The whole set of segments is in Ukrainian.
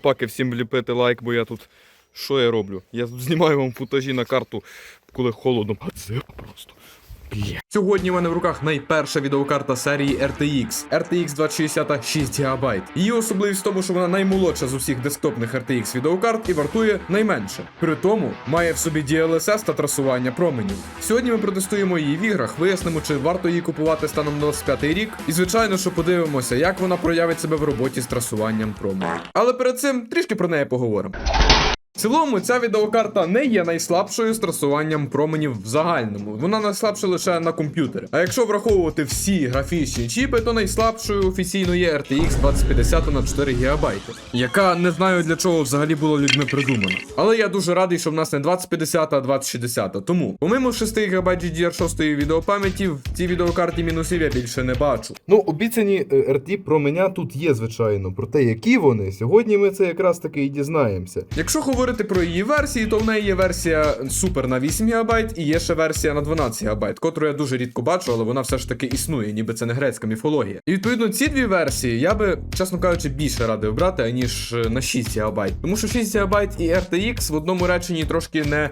Паки всім вліпити лайк, бо я тут. Що я роблю? Я знімаю вам футажі на карту, коли холодно. А це просто. Сьогодні в мене в руках найперша відеокарта серії RTX. RTX 2060 6 ГБ. Її особливість в тому, що вона наймолодша з усіх десктопних RTX відеокарт і вартує найменше. При тому має в собі DLSS та трасування променів. Сьогодні ми протестуємо її в іграх, вияснимо, чи варто її купувати станом на 25 рік. І звичайно, що подивимося, як вона проявить себе в роботі з трасуванням променів. Але перед цим трішки про неї поговоримо. В цілому, ця відеокарта не є найслабшою з трасуванням променів в загальному. Вона найслабша лише на комп'ютері. А якщо враховувати всі графічні чіпи, то найслабшою офіційно є RTX 2050 на 4 ГБ, яка не знаю для чого взагалі була людьми придумана. Але я дуже радий, що в нас не 2050, а 2060. Тому, помимо 6 ГБ GDR6 відеопам'яті, в цій відеокарті мінусів я більше не бачу. Ну, обіцяні RT променя тут є, звичайно. Проте які вони, сьогодні ми це якраз таки і дізнаємося. Якщо говорити про її версії, то в неї є версія супер на 8 ГБ і є ще версія на 12 ГБ, котру я дуже рідко бачу, але вона все ж таки існує, ніби це не грецька міфологія. І відповідно ці дві версії я би, чесно кажучи, більше радив брати, аніж е, на 6 ГБ. Тому що 6 ГБ і RTX в одному реченні трошки не.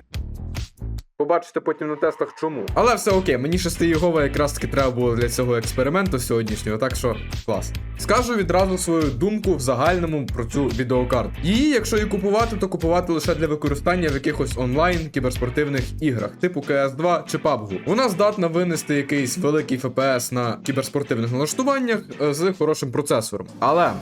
Побачите потім на тестах чому. Але все окей, мені шестиюгова якраз таки треба було для цього експерименту сьогоднішнього, так що клас. Скажу відразу свою думку в загальному про цю відеокарту. Її, якщо її купувати, то купувати лише для використання в якихось онлайн кіберспортивних іграх, типу CS2 чи PUBG. Вона здатна винести якийсь великий FPS на кіберспортивних налаштуваннях е, з хорошим процесором. Але.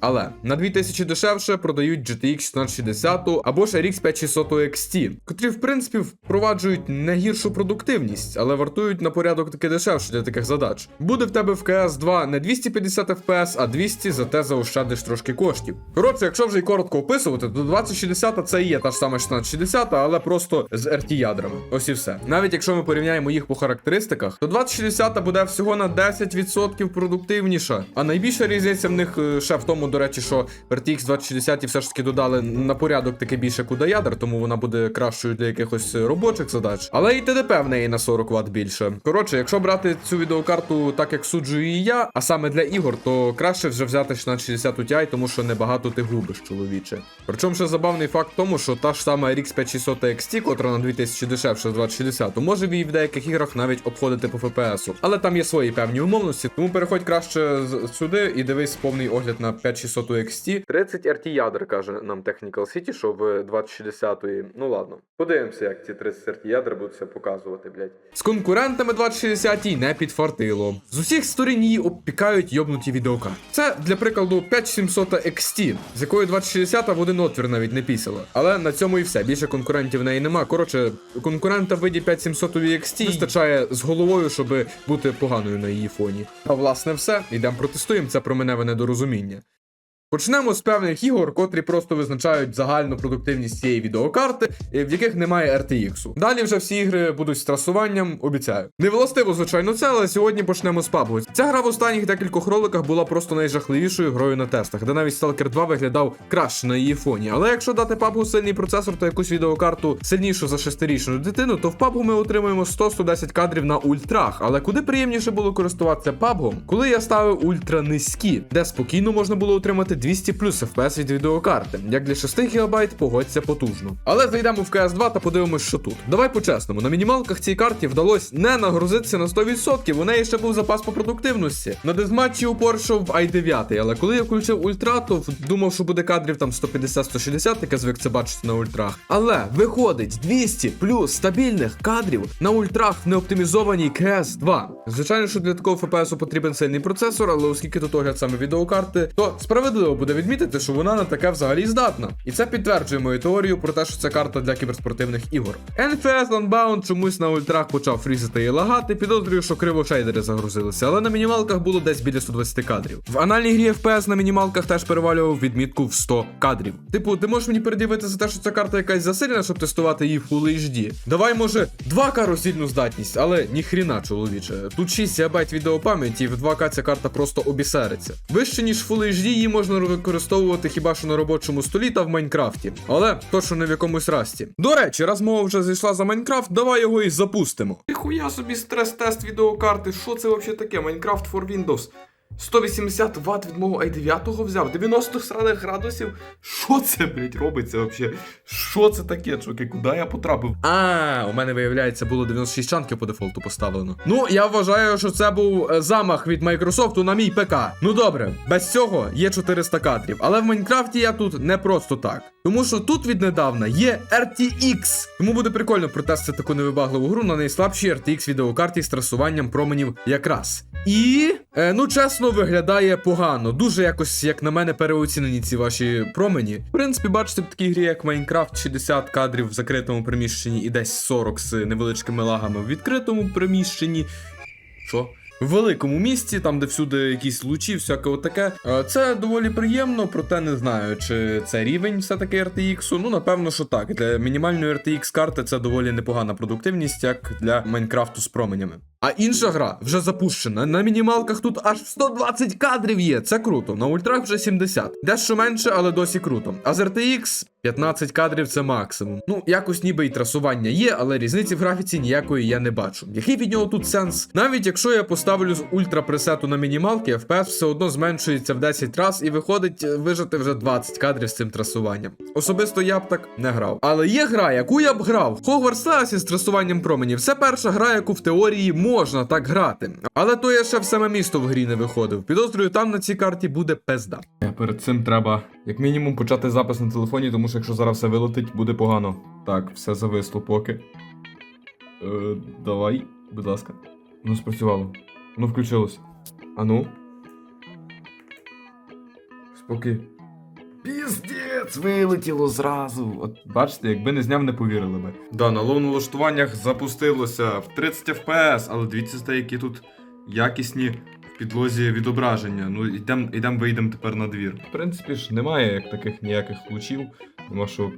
Але на 2000 дешевше продають GTX 1660 або ж RX 5600 XT, котрі в принципі впроваджують не гіршу продуктивність, але вартують на порядок таки дешевше для таких задач. Буде в тебе в CS 2 не 250 FPS, а 200, зате заощадиш трошки коштів. Коротше, якщо вже й коротко описувати, то 2060 це і є та ж сама 1660, але просто з RT ядрами. Ось і все. Навіть якщо ми порівняємо їх по характеристиках, то 2060 буде всього на 10% продуктивніша. А найбільша різниця в них е, ще в тому, до речі, що RTX 2060 все ж таки додали на порядок таки більше куда ядер, тому вона буде кращою для якихось робочих задач. Але і ТДП в неї на 40 Вт більше. Коротше, якщо брати цю відеокарту так, як суджую і я, а саме для ігор, то краще вже взяти 1660 Ti, тому що небагато ти губиш, чоловіче. Причому ще забавний факт в тому, що та ж сама RX 5600 XT, котра на 2000 дешевше з 2060, може її в деяких іграх навіть обходити по FPS. Але там є свої певні умовності, тому переходь краще сюди і дивись повний огляд на 5600 XT. 30 RT ядер, каже нам Technical City, що в 2060. Ну ладно. Подивимося, як ці 30 RT ядер будуть все показувати, блядь. З конкурентами 2060 не підфартило. З усіх сторін її обпікають йобнуті відеокарти. Це для прикладу 5700 XT, з якої 2060 в один отвір навіть не пісила. Але на цьому і все. Більше конкурентів в неї нема. Коротше, конкурента в виді 5700 XT вистачає з головою, щоб бути поганою на її фоні. А власне все. Йдемо протестуємо це променеве недорозуміння. Почнемо з певних ігор, котрі просто визначають загальну продуктивність цієї відеокарти, е, в яких немає RTX. Далі вже всі ігри будуть з трасуванням, обіцяю. Не властиво, звичайно, це, але сьогодні почнемо з PUBG. Ця гра в останніх декількох роликах була просто найжахливішою грою на тестах, де навіть Stalker 2 виглядав краще на її фоні. Але якщо дати PUBG сильний процесор та якусь відеокарту сильнішу за шестирічну дитину, то в PUBG ми отримуємо 100-110 кадрів на ультрах. Але куди приємніше було користуватися PUBG, коли я ставив ультра низькі, де спокійно можна було отримати 200 плюс FPS від відеокарти. Як для 6 ГБ, погодься потужно. Але зайдемо в CS 2 та подивимось, що тут. Давай по-чесному, на мінімалках цій карті вдалося не нагрузитися на 100%. У неї ще був запас по продуктивності. На дезматчі упор йшов в i9, але коли я включив ультра, то думав, що буде кадрів там 150-160, як я звик це бачити на ультрах. Але виходить 200 плюс стабільних кадрів на ультрах в неоптимізованій CS 2. Звичайно, що для такого FPS потрібен сильний процесор, але оскільки тут огляд саме відеокарти, то справедливо буде відмітити, що вона на таке взагалі здатна. І це підтверджує мою теорію про те, що це карта для кіберспортивних ігор. NFS Unbound чомусь на ультрах почав фрізити і лагати. Підозрюю, що криво шейдери загрузилися, але на мінімалках було десь біля 120 кадрів. В анальній грі FPS на мінімалках теж перевалював відмітку в 100 кадрів. Типу, ти можеш мені передивити за те, що ця карта якась засилена, щоб тестувати її в Full HD. Давай, може, 2К роздільну здатність, але ніхріна, чоловіче. Тут 6 ГБ відеопам'яті, і в 2К ця карта просто обісериться. Вище ніж Full HD її можна використовувати хіба що на робочому столі та в Майнкрафті, але точно не в якомусь расті. До речі, раз мова вже зійшла за Майнкрафт, давай його і запустимо. Ніхуя собі стрес-тест відеокарти. Що це взагалі таке? Майнкрафт for Windows. 180 Вт від мого i9 взяв, 90 сраних градусів. Що це, блядь, робиться взагалі? Що це таке, чуваки? Куди я потрапив? А, у мене виявляється було 96 чанків по дефолту поставлено. Ну, я вважаю, що це був е, замах від Майкрософту на мій ПК. Ну добре, без цього є 400 кадрів, але в Майнкрафті я тут не просто так. Тому що тут віднедавна є RTX. Тому буде прикольно протестити таку невибагливу гру на найслабшій RTX відеокарті з трасуванням променів якраз. І, е, ну чесно, виглядає погано. Дуже якось, як на мене, переоцінені ці ваші промені. В принципі, бачите, в такій грі, як Майнкрафт, 60 кадрів в закритому приміщенні і десь 40 з невеличкими лагами в відкритому приміщенні. Що? В великому місті, там, де всюди якісь лучі, всяке отаке. Е, Це доволі приємно, проте не знаю, чи це рівень все-таки RTX. Ну, напевно, що так. Для мінімальної RTX карти це доволі непогана продуктивність, як для Майнкрафту з променями. А інша гра вже запущена. На мінімалках тут аж 120 кадрів є. Це круто. На ультрах вже 70. Дещо менше, але досі круто. А з RTX 15 кадрів це максимум. Ну, якось ніби і трасування є, але різниці в графіці ніякої я не бачу. Який від нього тут сенс? Навіть якщо я поставлю з ультра пресету на мінімалки, FPS все одно зменшується в 10 раз і виходить е, вижити вже 20 кадрів з цим трасуванням. Особисто я б так не грав. Але є гра, яку я б грав. Hogwarts Legacy з трасуванням променів. Це перша гра, яку в теорії можна так грати. Але то я ще в саме місто в грі не виходив. Підозрюю, там на цій карті буде пизда. Перед цим треба, як мінімум, почати запис на телефоні, тому що якщо зараз все вилетить, буде погано. Так, все зависло поки. Е, давай, будь ласка. Воно спрацювало. Воно включилось. А ну. Спокій. Піздець, вилетіло зразу. От бачите, якби не зняв, не повірили би. Да, на лоу налаштуваннях запустилося в 30 FPS, але дивіться, які тут якісні в підлозі відображення. Ну, йдемо йдем, вийдемо тепер на двір. В принципі ж немає як таких ніяких лучів, нема що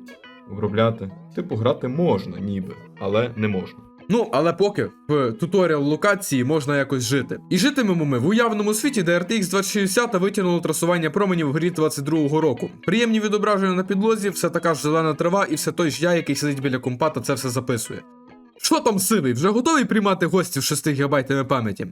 обробляти. Типу, грати можна, ніби, але не можна. Ну, але поки в туторіал локації можна якось жити. І житимемо ми в уявному світі, де RTX 2060 витягнуло трасування променів в грі 22-го року. Приємні відображення на підлозі, все така ж зелена трава, і все той ж я, який сидить біля компа та це все записує. Що там сивий? Вже готовий приймати гостів з 6 гігабайтами пам'яті?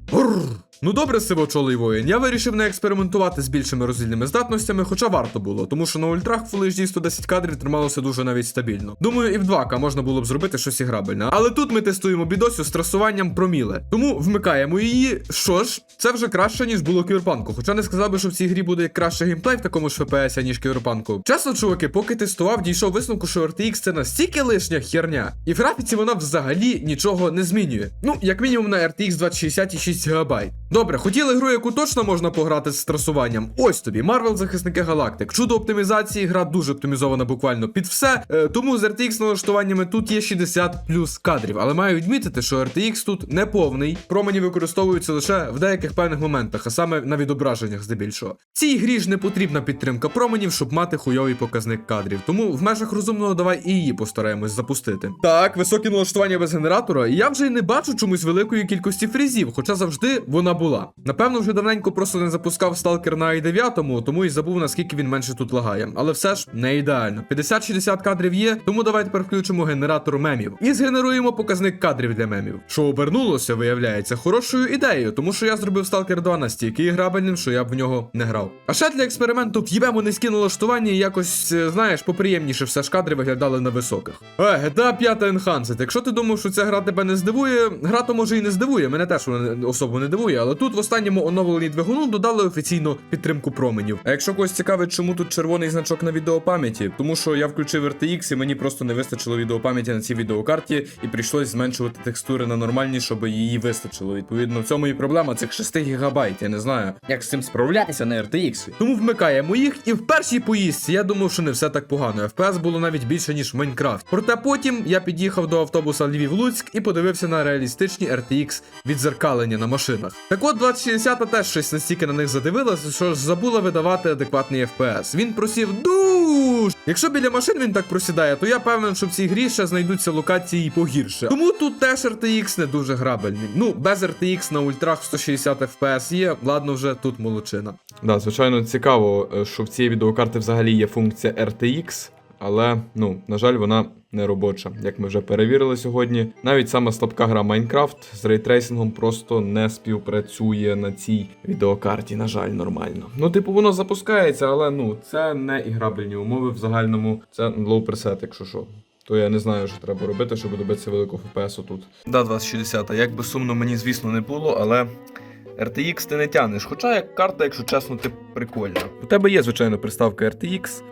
Ну добре, сивочолий воїн. Я вирішив не експериментувати з більшими роздільними здатностями, хоча варто було, тому що на ультрах Full HD 110 кадрів трималося дуже навіть стабільно. Думаю, і в 2К можна було б зробити щось іграбельне. Але тут ми тестуємо бідосю з трасуванням проміле. Тому вмикаємо її. Що ж, це вже краще, ніж було кіберпанку. Хоча не сказав би, що в цій грі буде краще геймплей в такому ж FPS, ніж кіберпанку. Чесно, чуваки, поки тестував, дійшов висновку, що RTX це настільки лишня херня, і в графіці вона взагалі нічого не змінює. Ну, як мінімум на RTX 2060 і 6 ГБ. Добре, хотіли гру, яку точно можна пограти з трасуванням. Ось тобі, Marvel Захисники Галактик. Чудо оптимізації, гра дуже оптимізована буквально під все. Е, тому з RTX налаштуваннями тут є 60 плюс кадрів. Але маю відмітити, що RTX тут не повний. Промені використовуються лише в деяких певних моментах, а саме на відображеннях здебільшого. Цій грі ж не потрібна підтримка променів, щоб мати хуйовий показник кадрів. Тому в межах розумного давай і її постараємось запустити. Так, високі налаштування без генератора. І я вже й не бачу чомусь великої кількості фрізів, хоча завжди вона була. Напевно, вже давненько просто не запускав сталкер на i9, тому і забув наскільки він менше тут лагає. Але все ж не ідеально. 50-60 кадрів є, тому давай тепер включимо генератор мемів і згенеруємо показник кадрів для мемів. Що обернулося, виявляється, хорошою ідеєю, тому що я зробив Stalker 2 настільки грабельним, що я б в нього не грав. А ще для експерименту в'їбемо низькі налаштування і якось, е, знаєш, поприємніше все ж кадри виглядали на високих. Е, GTA 5 Enhanced. Якщо ти думав, що ця гра тебе не здивує, гра то може і не здивує. Мене теж вона особо не дивує, але тут в останньому оновленні двигуну додали офіційну підтримку променів. А якщо когось цікавить, чому тут червоний значок на відеопам'яті, тому що я включив RTX і мені просто не вистачило відеопам'яті на цій відеокарті, і прийшлось зменшувати текстури на нормальні, щоб її вистачило. Відповідно, в цьому і проблема цих 6 гігабайт. Я не знаю, як з цим справлятися на RTX. Тому вмикаємо їх, і в першій поїздці я думав, що не все так погано. FPS було навіть більше ніж в Майнкрафт. Проте потім я під'їхав до автобуса Львів-Луцьк і подивився на реалістичні RTX відзеркалення на машинах. Так от 2060 теж щось настільки на них задивилася, що ж забула видавати адекватний FPS. Він просів душ. Якщо біля машин він так просідає, то я певен, що в цій грі ще знайдуться локації погірше. Тому тут теж RTX не дуже грабельний. Ну, без RTX на ультрах в 160 FPS є, ладно, вже тут молодчина. Да, звичайно, цікаво, е, що в цій відеокарті взагалі є функція RTX. Але ну, на жаль, вона не робоча. Як ми вже перевірили сьогодні. Навіть сама слабка гра Minecraft з рейтрейсингом просто не співпрацює на цій відеокарті. На жаль, нормально. Ну, типу, воно запускається, але ну це не іграбельні умови в загальному. Це preset, якщо що. То я не знаю, що треба робити, щоб добитися великого FPS тут. Да, 2060. Як би сумно мені, звісно, не було, але RTX ти не тянеш. Хоча як карта, якщо чесно, ти прикольна. У тебе є, звичайно, приставка RTX.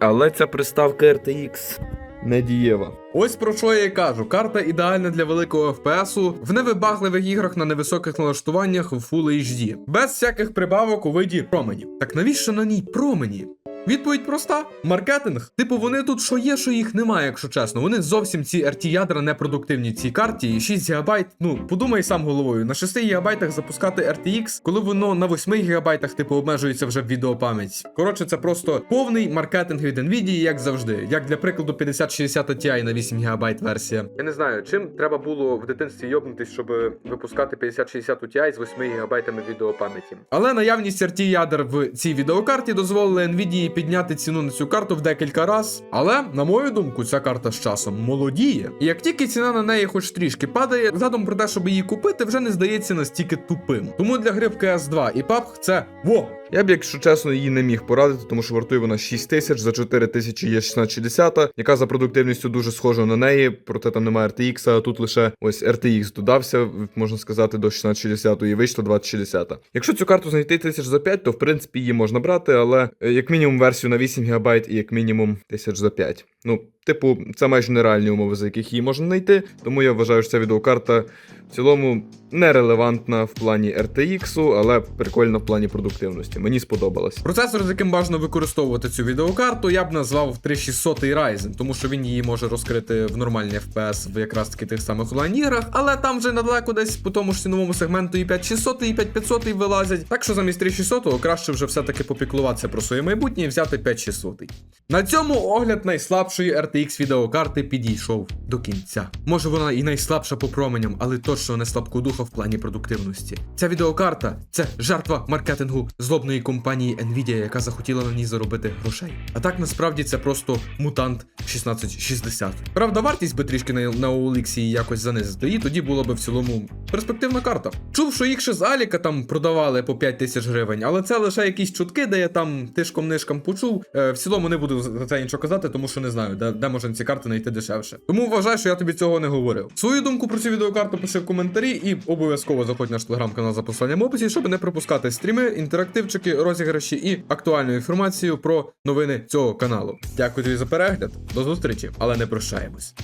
Але ця приставка RTX не дієва. Ось про що я і кажу. Карта ідеальна для великого FPS в невибагливих іграх на невисоких налаштуваннях в Full HD. Без всяких прибавок у виді променів. Так навіщо на ній промені? Відповідь проста: маркетинг. Типу, вони тут що є, що їх немає, якщо чесно. Вони зовсім ці RT ядра непродуктивні в цій карті. І 6 ГБ, ну подумай сам головою, на 6 ГБ запускати RTX, коли воно на 8 ГБ, типу, обмежується вже в відеопам'ять. Коротше, це просто повний маркетинг від Nvidia, як завжди. Як для прикладу, 5060 Ti на 8 ГБ версія. Я не знаю, чим треба було в дитинстві йобнутись, щоб випускати 5060 Ti з 8 ГБ відеопам'яті. Але наявність RT ядер в цій відеокарті дозволила Nvidia підняти ціну на цю карту в декілька раз. Але, на мою думку, ця карта з часом молодіє. І як тільки ціна на неї хоч трішки падає, задум про те, щоб її купити, вже не здається настільки тупим. Тому для гри в CS 2 і PUBG це во! Я б, якщо чесно, її не міг порадити, тому що вартує вона 6 тисяч, за 4 тисячі є 1660, яка за продуктивністю дуже схожа на неї, проте там немає RTX, а тут лише ось RTX додався, можна сказати, до 1660 і вийшло 2060. Якщо цю карту знайти тисяч за 5, то в принципі її можна брати, але е, як мінімум версію на 8 ГБ і як мінімум тисяч за 5. Ну, типу, це майже нереальні умови, за яких її можна знайти, тому я вважаю, що ця відеокарта в цілому нерелевантна в плані RTX, але прикольна в плані продуктивності. Мені сподобалось. Процесор, з яким бажано використовувати цю відеокарту, я б назвав 3600 Ryzen, тому що він її може розкрити в нормальні FPS в якраз таки тих самих онлайн-іграх, але там вже недалеко десь по тому ж ціновому сегменту і 5600, і 5500 вилазять. Так що замість 3600 краще вже все-таки попіклуватися про своє майбутнє і взяти 5600. На цьому огляд найслабшої RTX відеокарти підійшов до кінця. Може вона і найслабша по променям, але точно не слабкодуха в плані продуктивності. Ця відеокарта це жертва маркетингу злобної компанії Nvidia, яка захотіла на ній заробити грошей. А так насправді це просто мутант 1660. Правда, вартість би трішки на, на OLX її якось занизити, і тоді була би в цілому перспективна карта. Чув, що їх ще з Аліка там продавали по 5 тисяч гривень, але це лише якісь чутки, де я там тишком-нишком почув. Е, в цілому не буду за це нічого казати, тому що не знаю, де, де можна ці карти знайти дешевше. Тому вважаю, що я тобі цього не говорив. Свою думку про цю відеокарту пиши в коментарі і обов'язково заходь наш телеграм-канал за посиланням в описі, щоб не пропускати стріми, інтерактивчики, розіграші і актуальну інформацію про новини цього каналу. Дякую тобі за перегляд, до зустрічі, але не прощаємось.